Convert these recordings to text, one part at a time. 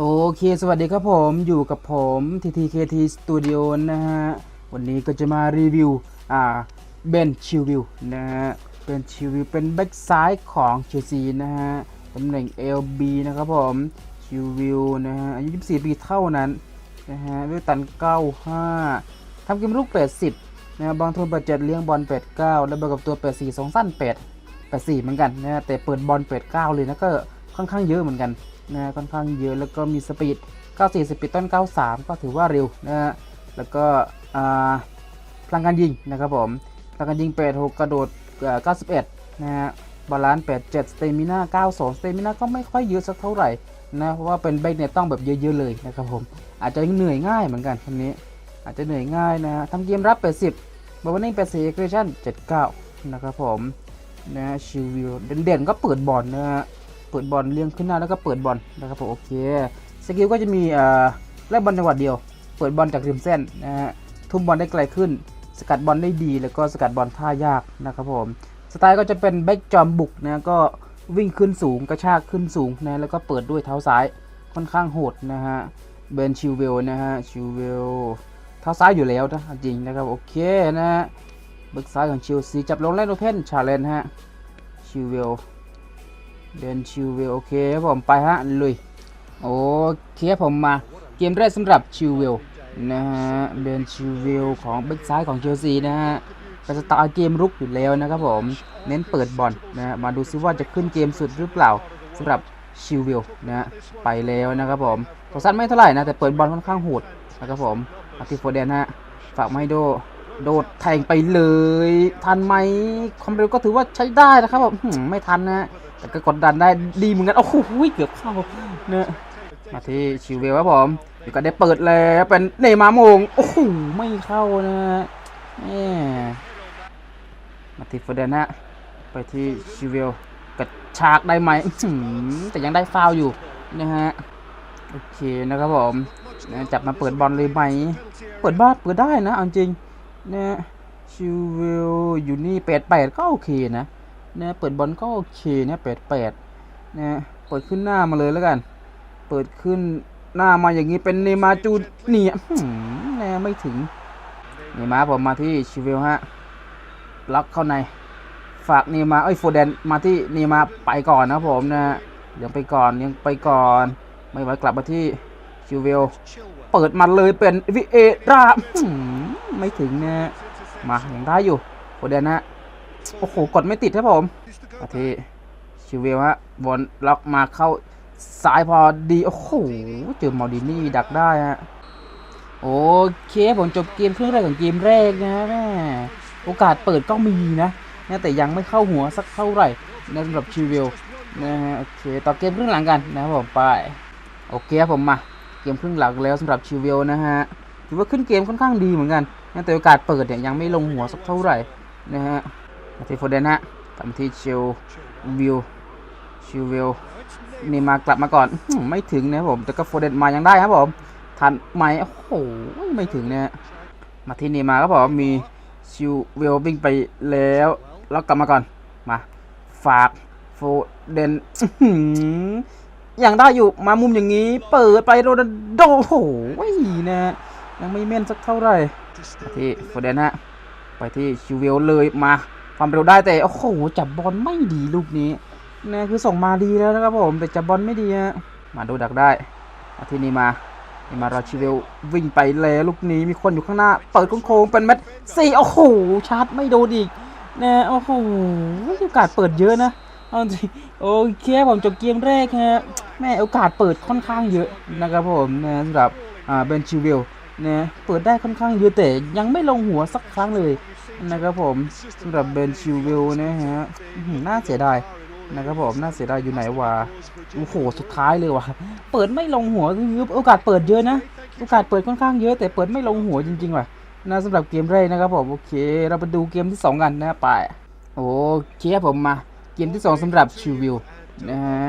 โอเค สวัสดีครับผมอยู่กับผม TTKT Studio นะฮะ วันนี้ก็จะมารีวิว อ่าเบนชิวิลนะฮะเป็นชิวิลเป็นแบ็กซ้ายของเชลซีนะฮะตำแหน่ง LB นะครับผมชิวิลนะฮะอายุ 24 ปีเท่านั้นนะฮะด้วตัน 95ทำเกมลูก 80นะฮะบางทุน87เลี้ยงบอล 89 แล้วประกับตัว 84สองสั้น 8 84 เหมือนกันนะฮะแต่เปิดบอล 89 เลยนะก็ค่อนข้างเยอะเหมือนกัน นะค่อนข้างเยอะแล้วก็มีสปีด 94 สปีดต้น 93 ก็ถือว่าเร็วนะฮะแล้วก็พลังการยิงนะครับผมพลังการยิง 86 กระโดด 91 นะฮะบาลานซ์87 สเตมิน่า 92 สเตมิน่าก็ไม่ค่อยเยอะสักเท่าไหร่นะเพราะว่าเป็นแบกเนี่ยต้องแบบเยอะๆเลยนะครับผมอาจจะเหนื่อยง่ายเหมือนกันคนนี้ อาจจะเหนื่อยง่ายนะฮะทำเกมรับ 80บอลนิ่ง84เอ็กซ์ชั่น79 นะครับผมนะฮะชิวิวเด่นๆก็เปิดบอลนะฮะ เปิดบอลเลี้ยงขึ้นหน้าแล้วก็เปิดบอลนะครับผมโอเคสกิลก็จะมีเอ่อแลกบอลจังหวะเดียว เปิดบอลจากริมเส้นนะฮะทุ่มบอลได้ไกลขึ้น สกัดบอลได้ดีแล้วก็สกัดบอลท่ายากนะครับผมสไตล์ก็จะเป็นแบ็กจอมบุกนะก็วิ่งขึ้นสูงกระชากขึ้นสูงนะแล้วก็เปิดด้วยเท้าซ้ายค่อนข้างโหดนะฮะเบนชิวเวลนะฮะชิวเวลเท้าซ้ายอยู่แล้วนะจริงนะครับโอเคนะฮะแบ็กซ้ายของชิลซีจับลงเล่นโอเพนชาเลนฮะชิวเวล เบนชิวเวลโอเคครับผมไปฮะลุยโอเคผมมาเกมแรกสำหรับชิวเวลนะฮะเบนชิวิลของแบ็กซ้ายของเชลซีนะฮะเป็นสไตล์เกมรุกอยู่แล้วนะครับผมเน้นเปิดบอลนะฮะมาดูซิว่าจะขึ้นเกมสุดหรือเปล่าสำหรับชิวิลนะฮะไปแล้วนะครับผมตัวสั้นไม่เท่าไหร่นะแต่เปิดบอลค่อนข้างโหดนะครับผมอาร์ติโฟเดนฮะฝากไม่โด โดดแทงไปเลย ทันไหมความเร็วก็ถือว่าใช้ได้นะครับผมไม่ทันนะ แต่ก็กดดันได้ดีเหมือนกันโอ้โหเกือบเข้าเนะมาที่ชิวิลครับผมเดี๋ยวก็ได้เปิดแล้วเป็นเนมาร์โมงโอ้โหไม่เข้านะแหมมาที่เฟอร์เดนฮะไปที่ชิวเวลกระชากได้ไหมแต่ยังได้ฟาวอยู่นะฮะโอเคนะครับผมจับมาเปิดบอลเลยไหม เปิดบ้านเปิดได้นะเอาจริง นะชิเวลอยู่นี่แปดแปดก็โอเคนะนะเปิดบอลก็โอเคนะแปดแปดนะเปิดขึ้นหน้ามาเลยแล้วกัน เปิดขึ้นหน้ามาอย่างนี้เป็นเนมาร์จูเนียน่ไม่ถึงเนย์มาผมมาที่ชิเวลฮะล็อกเข้าใน ฝากเนย์มาเอ้ยโฟเดนมาที่เนย์มาไปก่อนนะผมนะยังไปก่อนยังไปก่อน ไม่ไหวกลับมาที่ชิเวล เปิดมาเลยเป็นวิเอรามไม่ถึงนะมายังได้อยู่โฟเดนฮะโอ้โหกดไม่ติดครับผมมาทีชิวเวลฮะบอลล็อกมาเข้าสายพอดีโอ้โหเจอมอดินี่ดักได้ฮะโอเคผมจบเกมครึ่งแรกของเกมแรกนะแม่โอกาสเปิดก็มีนะนะแต่ยังไม่เข้าหัวสักเท่าไหร่นะสำหรับชิวิลนะฮะโอเคต่อเกมครึ่งหลังกันนะครับผมไปโอเคครับผมมา มครึ่งหลังแล้วสำหรับชิวิลนะฮะถือว่าขึ้นเกมค่อนข้างดีเหมือนกันแต่โอกาสเปิดเนี่ยยังไม่ลงหัวสักเท่าไหร่นะฮะมาที่โฟเดนฮะทำที่ชิลวิลชิวิลนี่มากลับมาก่อนไม่ถึงนะผมแต่ก็โฟเดนมายังได้ครับผมทันไหมโอ้โหไม่ถึงนะมาที่นี่มาครับผมมีชิวเวลวิ่งไปแล้วแล้วกลับมาก่อนมาฝากโฟเดน อื้อหือยังได้อยู่มามุมอย่างนี้ เปิดไปโรนัลโดโอ้โหนะยังไม่แม่นสักเท่าไหร่ที่โฟเดนฮะไปที่ชิวเวลเลยมาความเร็วได้แต่โอ้โหจับบอลไม่ดีลูกนี้นะคือส่งมาดีแล้วนะครับผมแต่จับบอลไม่ดีฮะมาดูดักได้ที่นี่มานี่มารอชิเวลวิ่งไปแล้วลูกนี้มีคนอยู่ข้างหน้า เปิดโค้งเป็นแมตช์สี่โอ้โหชาร์จไม่โดนอีกนะโอ้โหโอกาสเปิดเยอะนะเอาจริงโอเคผมจบเกมแรกฮะ แม่โอกาสเปิดค่อนข้างเยอะนะครับผมนะสำหรับอ่าเบนชิเวลนะเปิดได้ค่อนข้างเยอะแต่ยังไม่ลงหัวสักครั้งเลยนะครับผมสำหรับเบนชิเวลนะฮะน่าเสียดายนะครับผมน่าเสียดายอยู่ไหนวะโอ้โหสุดท้ายเลยวะเปิดไม่ลงหัวโอกาสเปิดเยอะนะโอกาสเปิดค่อนข้างเยอะแต่เปิดไม่ลงหัวจริงๆว่ะนะสำหรับเกมแรกนะครับผมโอเค เราไปดูเกมที่สองกันนะไปโอเคผมมาเกมที่สองสำหรับชิวิลนะฮะ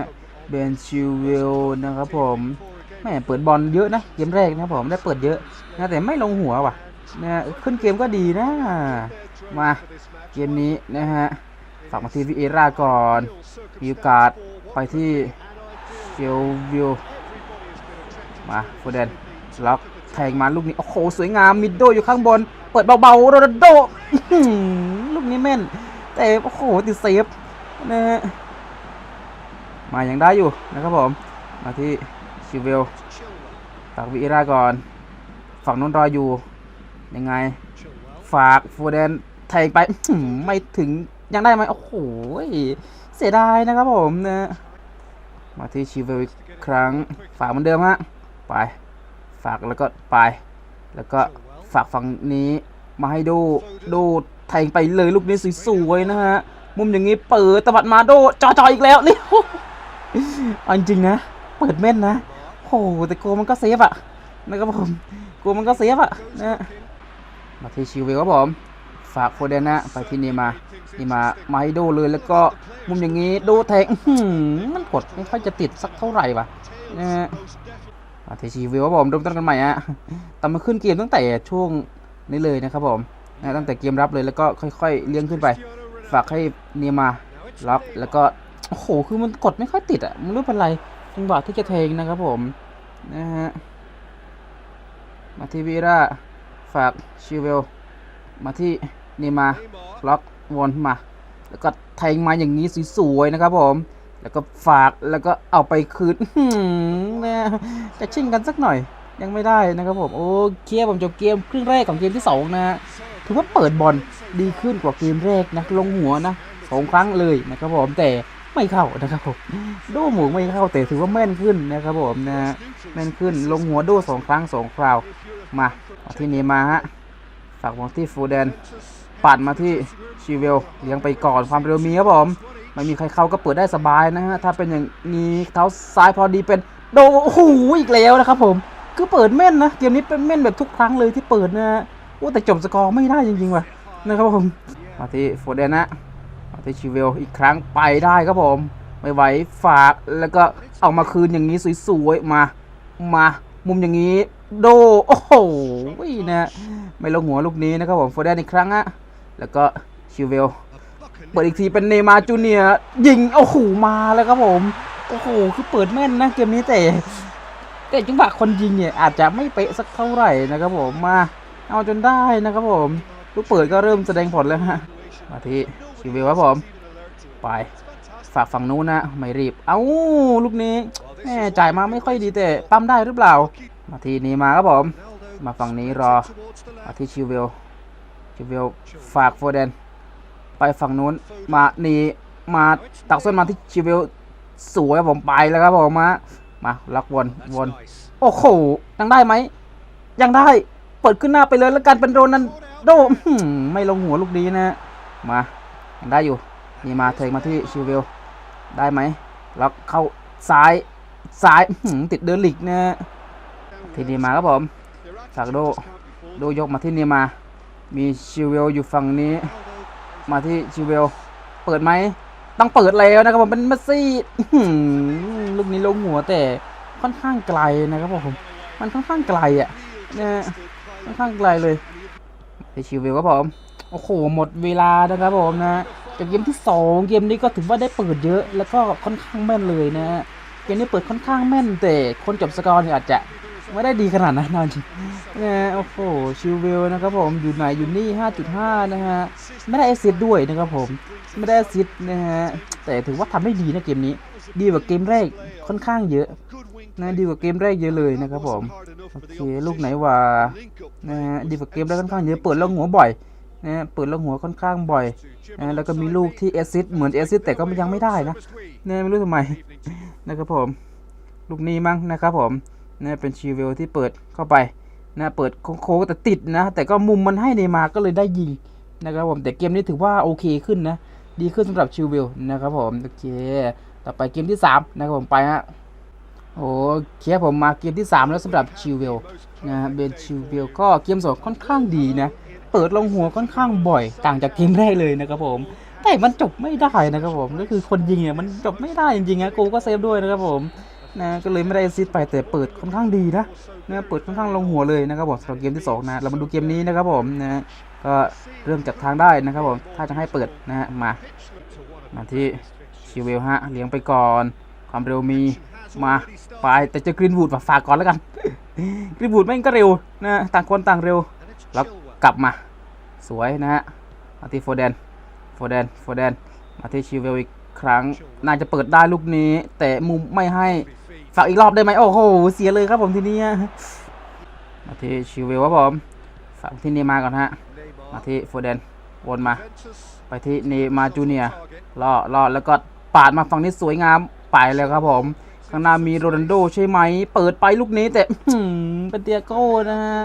เบนชิวิลนะครับผมแม่เปิดบอลเยอะนะเกมแรกนะครับผมได้เปิดเยอะนะแต่ไม่ลงหัวว่ะนะขึ้นเกมก็ดีนะ มาเกมนี้นะฮะฝากมาทีวิเอราก่อนมีโอกาสไปที่เชลวิลมาโฟเดนล็อกแทงมาลูกนี้โอ้โหสวยงามมิดโดอยู่ข้างบน เปิดเบาๆโรนัลโด้ลูกนี้แม่น แต่โอ้โหติดเซฟนะฮะ มาอยังได้อยู่นะครับผม มาที่ชิวเวลฝากวิราก่อน ฝั่งนู้นรออยู่ ยังไง ฝากโฟเดนแทงไปไม่ถึงยังได้ไหมโอ้โหเสียดายนะครับผมนะมาที่ชิวเวลอีกครั้ง ฝากเหมือนเดิมฮะไป ฝากแล้วก็ไป แล้วก็ฝากฝั่งนี้มาให้ดูดูแทงไปเลยลูกนี้สวยๆนะฮะมุมอย่างนี้เปิดตะวัดมาโดจอๆอีกแล้วนี่ เอาจริงนะ เปิดแม่นนะโหแต่โกมันก็เซฟอะนะครับผมโกมันก็เซฟอะนะมาที่ชิวเวครับผมฝากโฟเดนนะไปที่นี่มานี่มามาให้ดูเลยแล้วก็มุมอย่างนี้ดูแทงมันกดไม่ค่อยจะติดสักเท่าไหร่วะนะฮะมาที่ชิวเวครับผมเริ่มต้นกันใหม่ฮะแต่มาขึ้นเกมตั้งแต่ช่วงนี้เลยนะครับผมนะตั้งแต่เกมรับเลยแล้วก็ค่อย ๆ เลี้ยงขึ้นไป ฝากให้เนียมาล็อกแล้วก็ โอ้โห คือมันกดไม่ค่อยติดอะมันรู้เป็นไรจังหวะที่จะเทงนะครับผม นะฮะ มาที่วีราฝากชิวเวล มาที่เนียมาล็อกวนมา แล้วก็แทงมาอย่างนี้สวยๆนะครับผม แล้วก็ฝาก แล้วก็เอาไปคืนนะจะชิงกันสักหน่อย ยังไม่ได้นะครับผม โอเคผมจบเกมครึ่งแรกของเกมที่สองนะฮะ ถือว่าเปิดบอลดีขึ้นกว่าเกมแรกนะ ลงหัวนะสองครั้งเลยนะครับผม แต่ ไม่เข้านะครับผมดูหมูไม่เข้าแต่ถือว่าแม่นขึ้นนะครับผมนะแม่นขึ้นลงหัวดูสองครั้งสองคราว มาที่นี้มาฮะฝากมาที่ฟูเดนปัดมาที่ชีเวลเลี้ยงไปก่อนความเร็วมีครับผมไม่มีใครเข้าก็เปิดได้สบายนะฮะถ้าเป็นอย่างนี้เท้าซ้ายพอดีเป็นโดโอ้โหอีกแล้วนะครับผมคือเปิดแม่นนะเกมนี้เป็นแม่นแบบทุกครั้งเลยที่เปิดนะฮะโอ้แต่จบสกอร์ไม่ได้จริงๆว่ะนะครับผมมาที่โฟเดนนะ มาที่ชิเวลอีกครั้งไปได้ครับผม ไม่ไหวฝากแล้วก็เอามาคืนอย่างนี้สวยๆมา มา มุมอย่างนี้ โด โอ้โหนะไม่ลงหัวลูกนี้นะครับผมโฟเดนอีกครั้งอะแล้วก็ชิเวลเปิดอีกทีเป็นเนมาร์จูเนียยิง โอ้โห มาแล้วครับผม โอ้โห คือเปิดแม่นนะเกมนี้แต่ แต่จังหวะคนยิงเนี่ย อาจจะไม่เป๊ะสักเท่าไหร่นะครับผมมา เอาจนได้นะครับผม ลูกเปิดก็เริ่มแสดงผลแล้วฮะมาที่ ชิวเวลครับผม ไป ฝากฝั่งนู้นนะ ไม่รีบ เอ้า ลูกนี้แม่จ่ายมาไม่ค่อยดีแต่ปั๊มได้หรือเปล่า มาทีนี้มาครับผม มาฝั่งนี้รอ มาที่ชิวเวล ชิวเวลฝากโฟเดน ไปฝั่งนู้น มานี่มาตักส้นมาที่ชิวเวลสวยครับผมไปแล้วครับผมมามาล็อกวนวนโอ้โหยังได้ไหมยังได้ เปิดขึ้นหน้าไปเลยแล้วกันเป็นโรนันโดไม่ลงหัวลูกนี้นะ มา ได้อยู่นี่มาเทงมาที่ชิวเวลได้ไหมแล้วเข้าซ้ายซ้ายติดเดอร์ลิกนะทีนี้มาครับผมฝากโดโดยกมาที่นี่มา มีชิวเวลอยู่ฝั่งนี้ มาที่ชิวเวลเปิดไหมต้องเปิดแล้วนะครับผมเป็นเมสซี่ลูกนี้ลงหัวแต่ค่อนข้างไกลนะครับผมมันค่อนข้างไกลอะนะฮะค่อนข้างไกลเลยไปชิววิวครับผม โอ้โห หมดเวลานะครับผมนะ จากเกมที่สองเกมนี้ก็ถือว่าได้เปิดเยอะ แล้วก็ค่อนข้างแม่นเลยนะเกมนี้เปิดค่อนข้างแม่นแต่คนจบสกอร์เนี่ยอาจจะไม่ได้ดีขนาดนั้นนะจริงนะโอ้โหชิวเวิวนะครับผมอยู่ไหนอยู่นี่ 5.5 นะฮะ ไม่ได้แอซิสต์ด้วยนะครับผม ไม่ได้แอซิสต์นะฮะ แต่ถือว่าทำได้ดีนะเกมนี้ ดีกว่าเกมแรกค่อนข้างเยอะนะดีกว่าเกมแรกเยอะเลยนะครับผม โอเค ลูกไหนว่านะฮะดีกว่าเกมแรกค่อนข้างเยอะ เปิดแล้วหัวบ่อย นะเปิดล้วหัวค่อนข้างบ่อยนะแล้วก็มีลูกที่แอสซิสเหมือนแอสซิสแต่ก็ยังไม่ได้นะนะไม่รู้ทำไมนะครับผมลูกนี้มั้งนะครับผมนะเป็นชีเวลที่เปิดเข้าไปนะเปิดโค้งแต่ติดนะ แต่ก็มุมมันให้เนมาก็เลยได้ยิงนะครับผมแต่เกมนี้ถือว่าโอเคขึ้นนะ ดีขึ้นสำหรับชิวเวลนะครับผมโอเค ต่อไปเกมที่สามนะครับผมไปฮะโอ้เคผมมาเกมที่ 3 แล้วสำหรับชิวเวลนะเบนชิวเวลก็เกมสองค่อนข้างดีนะ เปิดลงหัวค่อนข้างบ่อย ต่างจากเกมแรกเลยนะครับผมแต่มันจบไม่ได้นะครับผมก็คือคนยิงเนี่ยมันจบไม่ได้จริงๆนะกูก็เซฟด้วยนะครับผมนะก็เลยไม่ได้ซิดไปแต่เปิดค่อนข้างดีนะนะเปิดค่อนข้างลงหัวเลยนะครับผมสำหรับเกมที่สองนะเรามาดูเกมนี้นะครับผมนะก็เริ่มจากทางได้นะครับผมถ้าจะให้เปิดนะฮะมามาที่ชิวเวลฮะเลี้ยงไปก่อน ความเร็วมีมาไปแต่จอกรีนวูดฝากก่อนแล้วกันกรีนวูดแม่งก็เร็วนะต่างคนต่างเร็วแล้ว กลับมาสวยนะฮะมาที่โฟเดนโฟเดนโฟเดนมาที่ชิวเวลอีกครั้งน่าจะเปิดได้ลูกนี้ แต่มุมไม่ให้ฝากอีกรอบได้ไหมโอ้โหเสียเลยครับผมทีนี้มาที่ชิวเวลครับผมฝากที่เนมาก่อนฮะมาที่โฟเดนวนมา ไปที่เนมาจูเนียล่อล่อแล้วก็ปาดมาฝั่งนี้สวยงามไปแล้วครับผม ข้างหน้ามีโรนัลโดใช่ไหม เปิดไปลูกนี้แต่เป็นเตียโก้นะฮะ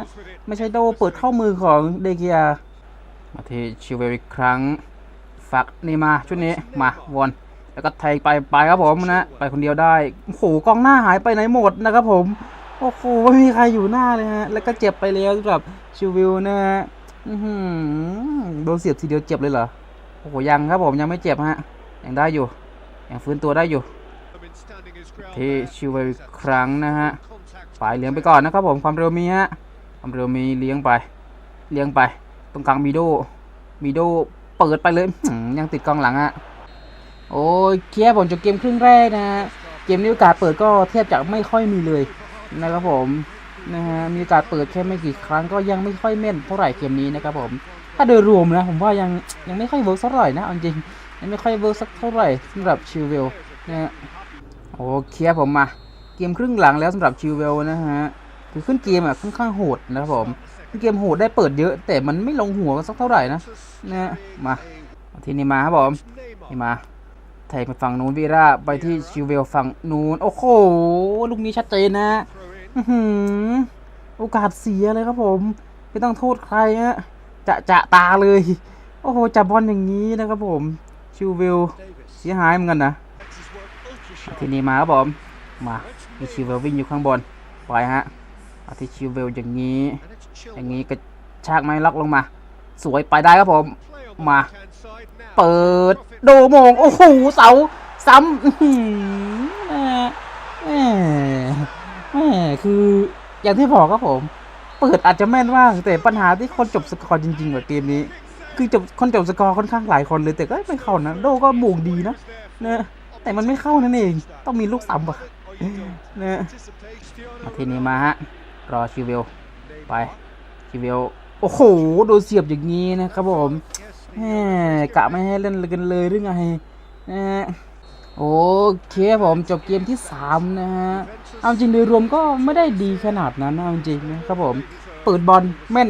ไม่ใช่โดเปิดเข้ามือของเดเกีย มาที่ชิวเวอีกครั้งฝากเนมาชุดนี้มาวอนแล้วก็แทงไปไปครับผมนะ ไปคนเดียวได้โอ้โหกองหน้าหายไปไหนหมดนะครับผมโอ้โหไม่มีใครอยู่หน้าเลยฮะ แล้วก็เจ็บไปแล้วสำหรับชิววิลนะฮะโดนเสียบทีเดียวเจ็บเลยเหรอโอ้โหยังครับผมยังไม่เจ็บฮะยังได้อยู่ยังฟื้นตัวได้อยู่ ที่ชิวเวลอีกครั้งนะฮะปลายเลี้ยงไปก่อนนะครับผมความเร็วมีฮะความเร็วมีเลี้ยงไป เลี้ยงไป ตรงกลางมีโดมีโดเปิดไปเลยยังติดกองหลังอะโอ้ยเคลียผมจบเกมครึ่งแรกนะฮะเกมนี้โอกาสเปิดก็แทบจะไม่ค่อยมีเลยนะครับผมนะฮะมีโอกาสเปิดแค่ไม่กี่ครั้งก็ยังไม่ค่อยแม่นเท่าไหร่เกมนี้นะครับผมถ้าโดยรวมนะผมว่ายังยังไม่ค่อยเวิร์กสักเท่าไหร่นะเอาจริงยังไม่ค่อยเวิร์กสักเท่าไหร่สำหรับชิวเวลนะฮะ โอเคผมมา เกมครึ่งหลังแล้วสำหรับชิวเวลนะฮะคือขึ้นเกมอะค่อนข้างโหดนะครับผมขึ้นเกมโหดได้เปิดเยอะ แต่มันไม่ลงหัวกันสักเท่าไหร่นะนะฮะมาทีนี้มาครับผมนี่มาแทงไปฝั่งนู้นวีราไปที่ชิวเวลฝั่งนู้นโอ้โหลูกนี้ชัดเจนนะโอกาสเสียเลยครับผม ไม่ต้องโทษใครฮะจะจะตาเลย โอ้โหจับบอลอย่างนี้นะครับผมชิวเวลเสียหายเหมือนกันนะ ทีนี้มาครับผม มามีชิวเวลวิ่งอยู่ข้างบน ปล่อยฮะเอาที่ชิวเวลอย่างนี้ อย่างนี้กระชากไม้ล็อกลงมา สวยไปได้ครับผม มา เปิดโดโมง โอ้โห เสา ซ้ำแม่แม่คืออย่างที่บอกครับผม เปิดอาจจะแม่นว่างแต่ปัญหาที่คนจบสกอร์จริงๆกับเกมนี้ คือจบคนจบสกอร์ค่อนข้างหลายคนเลยแต่ก็ไม่เข้านะ โดก็บุกดีนะเนะ แต่มันไม่เข้านั่นเอง ต้องมีลูกซ้ำว่ะนะทีนี้มาฮะ รอชิวเวล ไปชิวเวล โอ้โห โดนเสียบอย่างนี้นะครับผมแหมกะไม่ให้เล่นกันเลยหรือไงนะฮะโอเคผมจบเกมที่ 3 นะฮะ เอาจริงโดยรวมก็ไม่ได้ดีขนาดนั้นนะเอาจริงนะครับผม เปิดบอลแม่น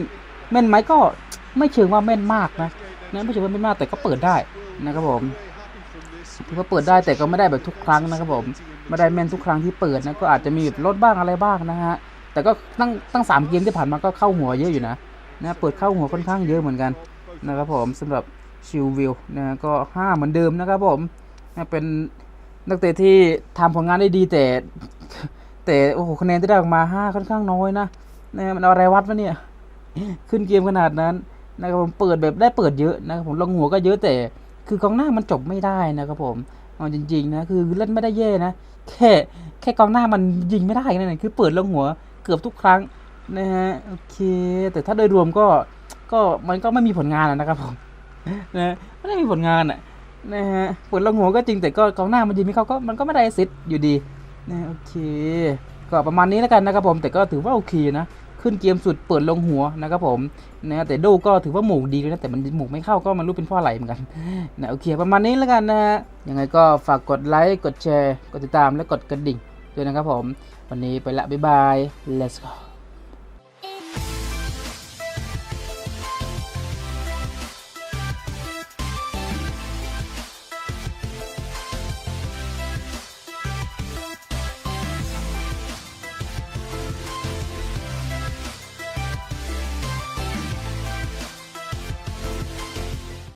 แม่นไหมก็ไม่เชิงว่าแม่นมากนะนะไม่เชิงว่าแม่นมากแต่ก็เปิดได้นะครับผม ถือว่าเปิดได้แต่ก็ไม่ได้แบบทุกครั้งนะครับผมไม่ได้แม่นทุกครั้งที่เปิดนะก็อาจจะมีแบบลดบ้างอะไรบ้างนะฮะแต่ก็ตั้งตั้งสามเกมที่ผ่านมาก็เข้าหัวเยอะอยู่นะนะเปิดเข้าหัวค่อนข้างเยอะเหมือนกันนะครับผมสำหรับชิลวิลนะก็ห้าเหมือนเดิมนะครับผมนะเป็นนักเตะที่ทำผลงานได้ดีแต่ แต่โอ้โหคะแนนที่ได้ออกมาห้าค่อนข้างน้อยนะนะมันเอาอะไรวัดวะเนี่ยขึ้นเกมขนาดนั้นนะครับผมเปิดแบบได้เปิดเยอะนะครับผมลงหัวก็เยอะแต่ คือกองหน้ามันจบไม่ได้นะครับผมเอาจริงๆนะคือเล่นไม่ได้แย่นะแค่แค่กองหน้ามันยิงไม่ได้นั่นเองคือเปิดลงหัวเกือบทุกครั้งนะฮะโอเค แต่ถ้าโดยรวมก็ก็มันก็ไม่มีผลงานนะครับผมนะไม่ได้มีผลงานอะนะฮะเปิดลงหัวก็จริงแต่ก็กองหน้ามันยิงไม่เข้าก็มันก็ไม่ได้แอสซิสต์อยู่ดีนะโอเค ก็ประมาณนี้แล้วกันนะครับผมแต่ก็ถือว่าโอเคนะขึ้นเกมสุดเปิดลงหัวนะครับผม นะแต่โดก็ถือว่าหมูกดีเลยนะแต่มันหมูกไม่เข้าก็มันรู้เป็นเพราะอะไรเหมือนกันนะโอเคประมาณนี้แล้วกันนะฮะยังไงก็ฝากกดไลค์กดแชร์กดติดตามและกดกระดิ่งด้วยนะครับผม วันนี้ไปละบ๊ายบาย let's go